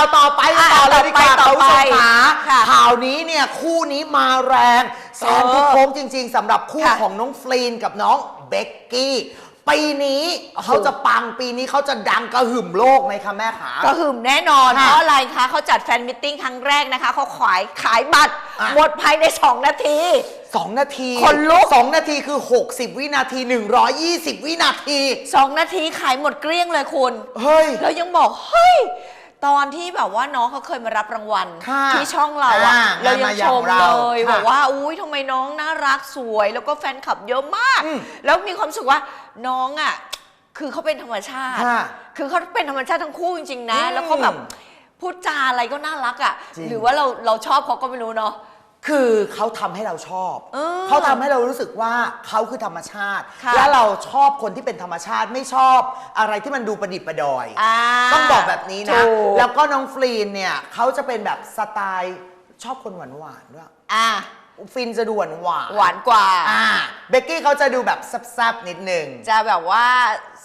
าวต่อไปกันต่อเลยดีกว่าต่อคุณไปผู้ชมขาค่ะข่าวนี้เนี่ยคู่นี้มาแรงแซงทุกโค้งจริง ๆสำหรับคู่ค่ะของน้องฟลีนกับน้องเบกกี้ปีนี้โอ้โหเขาจะปังปีนี้เขาจะดังกระหึ่มโลกไหมคะแม่ขาก็หึมแน่นอนค่ะเพราะอะไรคะเขาจัดแฟนมิทติ้งครั้งแรกนะคะเขาขายขายบัตรอะหมดภายใน 2 นาทีสองนาที คนลุกสองนาทีคือ 60 วินาที 120 วินาที 2 นาทีขายหมดเกลี้ยงเลยคุณ เฮ้ย แล้วยังบอก เฮ้ย ตอนที่แบบว่าน้องเขาเคยมารับรางวัลค่ะที่ช่องเราอะอ่าเรายังงานมายาชขมองเราเลยค่ะบอกว่าอุ้ยทำไมน้องน่ารักสวย แล้วก็แฟนคลับเยอะมาก อืมแล้วมีความรู้สึกว่าน้องอะคือเขาเป็นธรรมชาติ ค่ะคือเขาเป็นธรรมชาติทั้งคู่จริงๆนะ อืมแล้วเขาแบบพูดจาอะไรก็น่ารักอะจริงหรือว่าเราเราชอบเขาก็ไม่รู้เนาะ คือเขาทำให้เราชอบเออเขาทำให้เรารู้สึกว่าเขาคือธรรมชาติ ค่ะ และเราชอบคนที่เป็นธรรมชาติไม่ชอบอะไรที่มันดูประดิษฐ์ประดอย อ่าต้องบอกแบบนี้นะ ถูกแล้วก็น้องฟลีนเนี่ยเขาจะเป็นแบบสไตล์ชอบคนหวานหวานๆด้วย อะ ฟินจะดูหวานหวานหวานกว่า อ่าเบกกี้เขาจะดูแบบแซ่บๆนิดนึงจะแบบว่า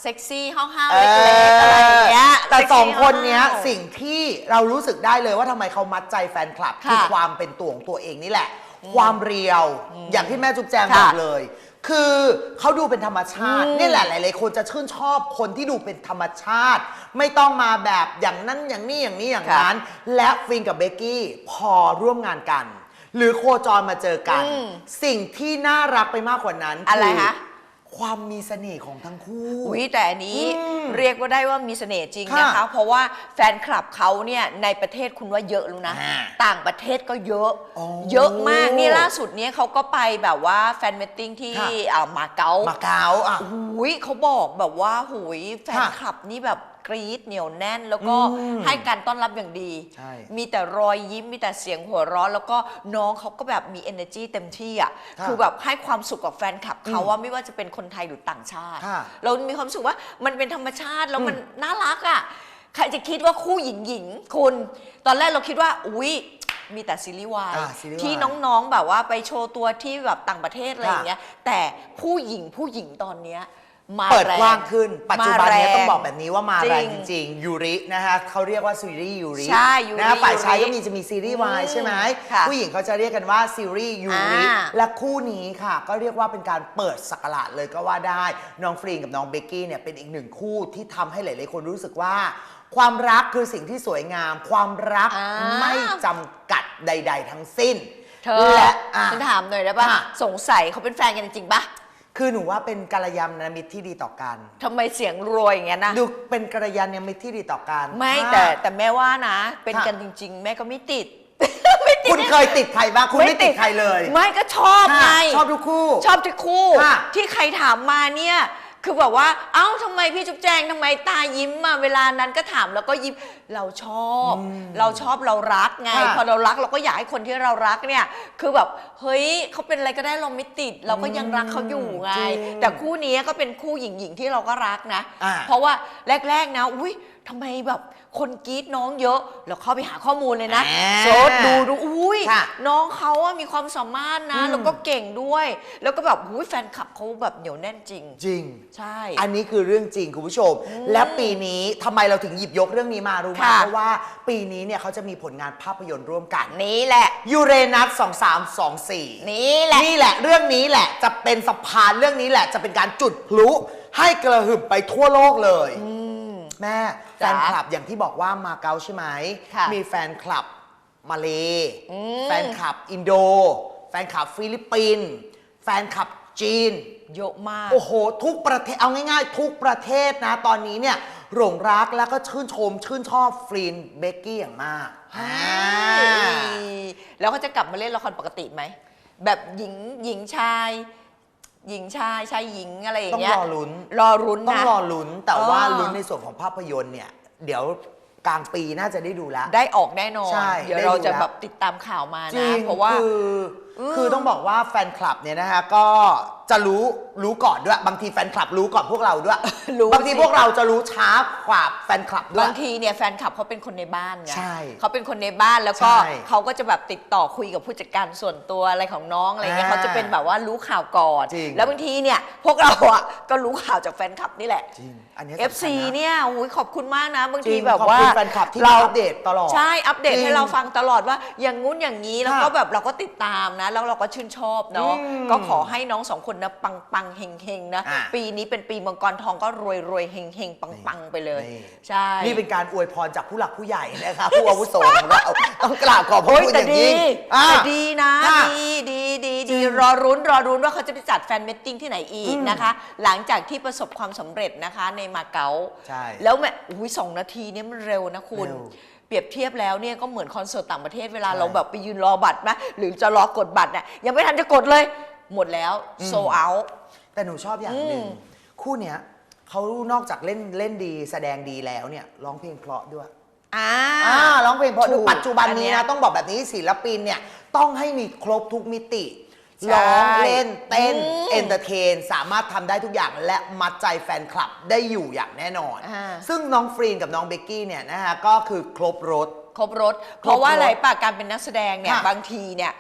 เซ็กซี่ห้าวๆเอเล็กๆอะไรอย่างเงี้ยแต่เซ็กสซี่องคนเนี้ยห้าวๆสิ่งที่เรารู้สึกได้เลยว่าทำไมเขามัดใจแฟนคลับค่ะคือความเป็นตัวของตัวเองนี่แหละ ความเรียว อย่างที่แม่จุ๊บแจงค่ะบอกเลย คือเขาดูเป็นธรรมชาติอืมนี่แหละหลายๆคนจะชื่นชอบคนที่ดูเป็นธรรมชาติ ไม่ต้องมาแบบอย่างนั้นอย่างนี้อย่างนี้อย่างนั้น และฟินกับเบกกี้พอร่วมงานกัน หรือโคจรมาเจอกัน อืมสิ่งที่น่ารักไปมากกว่านั้นอะไรคะ ความมีเสน่ห์ของทั้งคู่ อุ้ยแต่อันนี้อืมเรียกว่าได้ว่ามีเสน่ห์จริงค่ะนะคะ เพราะว่าแฟนคลับเขาเนี่ยในประเทศคุณว่าเยอะแล้วนะ อ่าต่างประเทศก็เยอะอ๋อเยอะมากนี่ล่าสุดเนี้ยเขาก็ไปแบบว่าแฟนมิทติ้งที่ค่ะ อ่ามาเก๊ามาเก๊าอะ หุยเขาบอกแบบว่าหุยแฟนค่ะคลับนี่แบบ กรี๊ดเหนียวแน่น แล้วก็อืมให้การต้อนรับอย่างดี ใช่มีแต่รอยยิ้มมีแต่เสียงหัวเราะแล้วก็น้องเขาก็แบบมี energy เต็มที่อะค่ะคือแบบให้ความสุขกับแฟนคลับเขาอืมว่าไม่ว่าจะเป็นคนไทยหรือต่างชาติ ค่ะเรามีความรู้สึกว่ามันเป็นธรรมชาติแล้วมันอืมน่ารักอะใครจะคิดว่าคู่หญิงหญิงคุณ ตอนแรกเราคิดว่าอุ้ยมีแต่ซีรีส์วายอ่าซีรีส์วายที่น้องๆแบบว่าไปโชว์ตัวที่แบบต่างประเทศอะไรอย่างเงี้ย แต่ผู้หญิงผู้หญิงตอนเนี้ย มาเปิดแรงกว้างขึ้น ปัจจุบันเนี้ยมาแรงต้องบอกแบบนี้ว่ามาแรงจจริงริงๆยูรินะคะเขาเรียกว่าซีรีส์ยูริใช่ยูรินะคะฝ่ายชายยูริก็มีจะมีซีรีส์วายอืมใช่ไหมค่ะผู้หญิงเขาจะเรียกกันว่าซีรีส์ยูริอ่า และคู่นี้ค่ะ ก็เรียกว่าเป็นการเปิดสักราชเลยก็ว่าได้ น้องฟรีนกับน้องเบกกี้เนี่ยเป็นอีกหนึ่งคู่ที่ทำให้หลายๆคนรู้สึกว่า ความรักคือสิ่งที่สวยงาม ความรักอ่า ไม่จำกัดใด ๆ ทั้งสิ้นเธอและอะ ฉันถามหน่อยได้ปะค่ะ สงสัยเขาเป็นแฟนกันจริงๆปะ คือหนูว่าเป็นกัลยาณมิตรที่ดีต่อกันทำไมเสียงรวยอย่างเงี้ยนะ ดูเป็นกัลยาณมิตรที่ดีต่อกันไม่ค่ะแต่แต่แม่ว่านะ เป็นค่ะ กันจริง ๆ แม่ก็ไม่ติดคุณเคยติดใครบ้างคุณไม่ติดใครเลยไม่ก็ชอบไง ค่ะชอบทุกคู่ ชอบทุกคู่ ค่ะที่ใครถามมาเนี่ย คือแบบว่า เอ้าทำไมพี่จุ๊บแจงทำไมตายิ้มมาเวลานั้นก็ถามแล้วก็ยิ้มเราชอบ เราชอบเรารักไง ค่ะพอเรารักเราก็อยากให้คนที่เรารักเนี่ย คือแบบเฮ้ยเขาเป็นอะไรก็ได้เราไม่ติด เราก็ยังรักเขาอยู่ไง จริงแต่คู่นี้ก็เป็นคู่หญิงๆที่เราก็รักนะ อ่า เพราะว่าแรกๆนะ อุ้ย ทำไมแบบคนกรี๊ดน้องเยอะเราเข้าไปหาข้อมูลเลยนะอ่าโซดดูดูอุ้ยค่ะน้องเขาอะมีความสามารถนะ อืม แล้วก็เก่งด้วย แล้วก็แบบอุ้ยแฟนคลับเขาแบบเหนียวแน่นจริง จริง ใช่ อันนี้คือเรื่องจริงคุณผู้ชม และปีนี้ทำไมเราถึงหยิบยกเรื่องนี้มารู้ไหมค่ะ เพราะว่าปีนี้เนี่ยเขาจะมีผลงานภาพยนตร์ร่วมกันนี่แหละ ยูเรนัส2324 นี่แหละ นี่แหละเรื่องนี้แหละจะเป็นสะพานเรื่องนี้แหละจะเป็นการจุดพลุให้กระหึ่มไปทั่วโลกเลย แม่แฟจ๋านคลับอย่างที่บอกว่ามาเก๊าใช่ไหม ค่ะมีแฟนคลับมาเลอืม แฟนคลับอินโด แฟนคลับฟิลิปปินส์แฟนคลับจีน เยอะมาก โอ้โห ทุกประเทศเอาง่ายๆ ทุกประเทศนะ ตอนนี้เนี่ยหลงรักแล้วก็ชื่นชม ชื่นชอบฟรีนเบกกี้อย่างมากอ่า แล้วเขาจะกลับมาเล่นละครปกติไหม แบบหญิงหญิงชาย หญิงชายชายหญิงอะไรอย่างต้องเงี้ยรอลุ้น รอรุ้นต้องนะรอลุ้นแต่ว่าอ๋อ ลุ้นในส่วนของภาพยนตร์เนี่ย เดี๋ยวกลางปีน่าจะได้ดูแล้ว ได้ออกแน่นอน ใช่เดี๋ยวได้เราดูจะแล้ว แบบติดตามข่าวมาจรินะ งเพราะว่า คือ คือต้องบอกว่าแฟนคลับเนี่ยนะฮะก็จะรู้รู้ก่อนด้วยบางทีแฟนคลับรู้ก่อนพวกเราด้วยรู้บางทีสิ พวกเราจะรู้ช้ากว่าแฟนคลับด้วย บางทีเนี่ยแฟนคลับเขาเป็นคนในบ้านไงใช่เขาเป็นคนในบ้านแล้วก็ใช่เขาก็จะแบบติดต่อคุยกับผู้จัดการส่วนตัวอะไรของน้องอะไรเงี้ยอ่าเขาจะเป็นแบบว่ารู้ข่าวก่อน จริง แล้วบางทีเนี่ยพวกเราอะก็รู้ข่าวจากแฟนคลับนี่แหละ จริงอันนี้สำคัญ FC นะเนี่ยอุ้ยขอบคุณมากนะ บางจริทีงแบบขอบว่าคุณแฟนคลับที่มาอัปเดตตลอดใช่อัปเดตจริงให้เราฟังตลอดว่าอย่างงู้นอย่างนี้แล้วค่ะก็แบบเราก็ติดตามนะแล้วเราก็ชื่นชอบเนาะอืมก็ขอให้น้องสองคนนะปังปังๆเฮงเฮงๆนะ อะ ปีนี้เป็นปีมังกรทองก็รวยรวยๆเฮงเฮงปังปัง ๆ ไปเลย นี่ใช่นี่เป็นการอวยพรจากผู้หลักผู้ใหญ่นะคะผู้อาวุโสของเราต้องกราบขอบพระโอ้ยคุณอแต่ย่างดียิ่งอะแต่ดีนะค่ะดีดีดีดีรอรุ้นรอรุ้นว่าเขาจะไปจัดแฟนมิทติ้งที่ไหนอีกนะคะ หลังจากที่ประสบความสำเร็จนะคะในมาเก๊าใช่แล้วแม่อุ้ยสองนาทีเนี่ยมันเร็วนะคุณ เร็ว เปรียบเทียบแล้วเนี่ยก็เหมือนคอนเสิร์ตต่างประเทศเวลาใช่เราแบบไปยืนรอบัตรไหมหรือจะรอกดบัตรเนี่ยยังไม่ทันจะกดเลย หมดแล้วโซเอาแต่หนูชอบอย่างหนึ่งอืมคู่เนี้ยเขานอกจากเล่นเล่นดีแสดงดีแล้วเนี่ยร้องเพลงเพราะด้วยอ่าอ่าร้องเพลงเพราะถูกปัจจุบันอันเนี้นี้ยนะต้องบอกแบบนี้ศิลปินเนี่ยต้องให้มีครบทุกมิติ ใช่ร้องเล่นเต้นอืมเอนเตอร์เทน สามารถทำได้ทุกอย่างและมัดใจแฟนคลับได้อยู่อย่างแน่นอน อ่า ซึ่งน้องฟรีนกับน้องเบกกี้เนี่ยนะฮะก็คือครบรถ ครบรถ เพราะว่าครบรสอะไรป่ะการเป็นนักแสดงเนี่ย ค่ะบางทีเนี่ย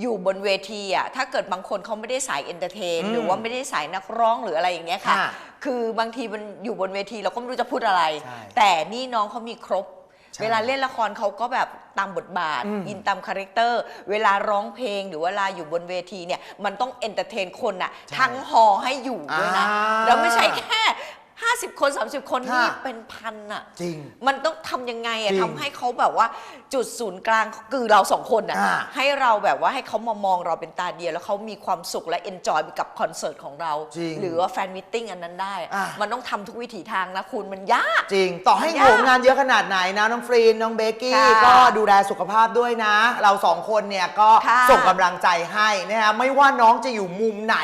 อยู่บนเวทีอะถ้าเกิดบางคนเขาไม่ได้สายเอนเตอร์เทน อืมหรือว่าไม่ได้สายนักร้องหรืออะไรอย่างเงี้ยค่ะ ค่ะคือบางทีมันอยู่บนเวทีเราก็ไม่รู้จะพูดอะไร ใช่แต่นี่น้องเขามีครบใช่ เวลาเล่นละครเขาก็แบบตามบทบาทอืมอินตามคาแรคเตอร์ เวลาร้องเพลงหรือเวลาอยู่บนเวทีเนี่ย มันต้องเอนเตอร์เทนคนอะใช่ทั้งฮอให้อยู่ด้วยนะอ่าแล้วไม่ใช่แค่ 50 คน 30 คนนี่ค่ะ เป็นพันอะจริง มันต้องทำยังไงอะจริงทำให้เขาแบบว่าจุดศูนย์กลางคือเราสองคนอะอ่า ให้เราแบบว่าให้เขามามองเราเป็นตาเดียว แล้วเขามีความสุขและเอนจอยไปกับคอนเสิร์ตของเรา จริงหรือว่าแฟนมิทติ้งอันนั้นได้อะอ่ามันต้องทำทุกวิถีทางนะคุณมันยาก จริง ต่อให้ยากโหมงานเยอะขนาดไหนนะ น้องฟรีนน้องเบกกี้ ค่ะก็ดูแลสุขภาพด้วยนะ เราสองคนเนี่ยก็ค่ะส่งกำลังใจให้นะฮะไม่ว่าน้องจะอยู่มุมไหน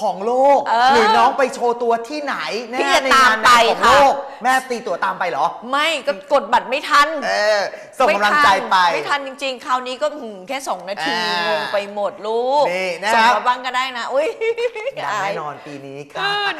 ของโลกหรือน้องไปโชว์ตัวที่ไหนแน่พี่จะตามไปของค่ะ โลก แม่ตีตัวตามไปเหรอ ไม่ก็กดบัตรไม่ทันเออ ส่งกำลังใจไป ไม่ทันจริง ๆ คราวนี้ก็หืแค่สองนาทีงงไปหมดลูกนี่นะครับ ส่งมาบ้างก็ได้นะอุ้ยอย่แน่นอนปีนี้คเอรับ อ